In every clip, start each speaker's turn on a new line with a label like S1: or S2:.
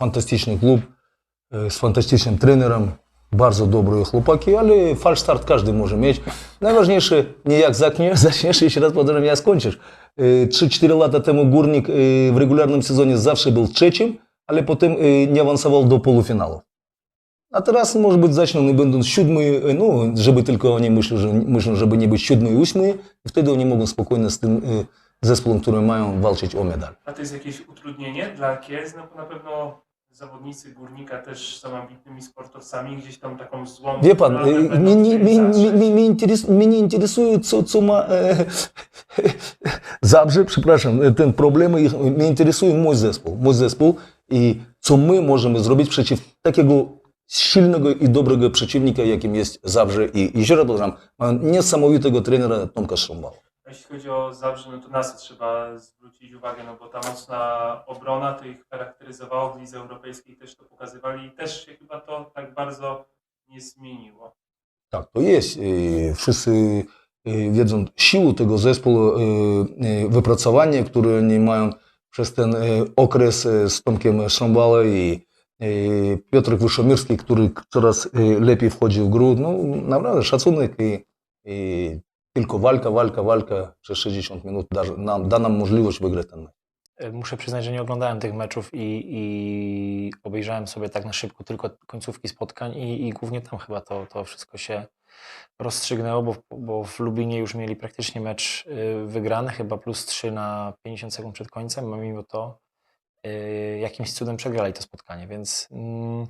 S1: fantastyczny klub e, z fantastycznym trenerem, bardzo dobre chłopaki, ale falsz start każdy może mieć. Najważniejsze nie jak zaczniesz, zaczniesz jeszcze raz powtarzam, jak skończysz. E, 3-4 lata temu Górnik e, w regularnym sezonie zawsze był trzecim, ale potem e, nie awansował do półfinału. A teraz może być zaczną i będą siódmy, e, no żeby tylko oni myślą, że, myślą, żeby nie być siódmy i ósmy, i wtedy oni mogą spokojnie z tym e, zespołem, który mają walczyć o medal.
S2: A to jest jakieś utrudnienie dla Kiez? No bo na pewno zawodnicy Górnika też są ambitnymi sportowcami, gdzieś tam taką złą...
S1: Wie pan, mnie, mnie, mnie, mnie, mnie, interes, mnie nie interesuje, co, co ma e, Zabrze, przepraszam, e, ten problem, ich, mnie interesuje mój zespół, mój zespół i co my możemy zrobić przeciw takiego silnego i dobrego przeciwnika, jakim jest Zabrze i, i jeszcze raz powtarzam, niesamowitego trenera Tomka Szrumbała.
S2: Jeśli chodzi o Zabrze, no to na co trzeba zwrócić uwagę, no bo ta mocna obrona to ich charakteryzowało w Lidze Europejskiej, też to pokazywali i też się chyba to tak bardzo nie zmieniło.
S1: Tak, to jest. E, Wszyscy e, wiedzą siłę tego zespołu, e, wypracowanie, które oni mają przez ten okres z Tomkiem Szambale i Piotrek Wyszomirski, który coraz lepiej wchodzi w grę. No naprawdę szacunek i, i tylko walka, walka, walka przez 60 minut da nam, da nam możliwość wygrać ten mecz.
S3: E, Muszę przyznać, że nie oglądałem tych meczów i, i obejrzałem sobie tak na szybko tylko końcówki spotkań i, i głównie tam chyba to, to wszystko się rozstrzygnęło, bo, bo w Lubinie już mieli praktycznie mecz y, wygrany, chyba plus 3 na 50 sekund przed końcem, a mimo to y, jakimś cudem przegrali to spotkanie, więc mm,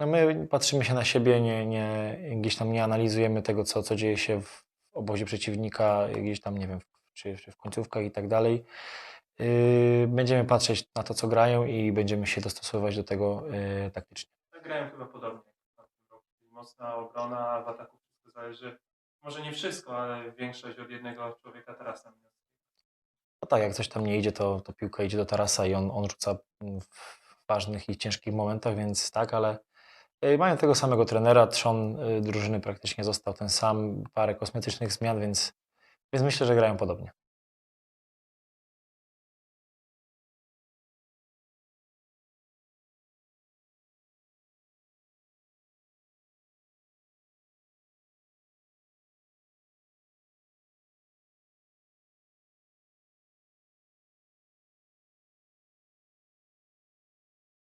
S3: no my patrzymy się na siebie, nie, nie, gdzieś tam nie analizujemy tego, co, co dzieje się w obozie przeciwnika, gdzieś tam, nie wiem, czy, czy w końcówkach i tak dalej. Yy, Będziemy patrzeć na to, co grają i będziemy się dostosowywać do tego yy, taktycznie.
S2: Tak grają chyba podobnie. Mocna obrona, w ataku wszystko zależy, może nie wszystko, ale większość od jednego człowieka teraz jest.
S3: No tak, jak coś tam nie idzie, to, to piłka idzie do tarasa i on, on rzuca w ważnych i ciężkich momentach, więc tak, ale mają tego samego trenera, trzon yy, drużyny praktycznie został ten sam, parę kosmetycznych zmian, więc, więc myślę, że grają podobnie.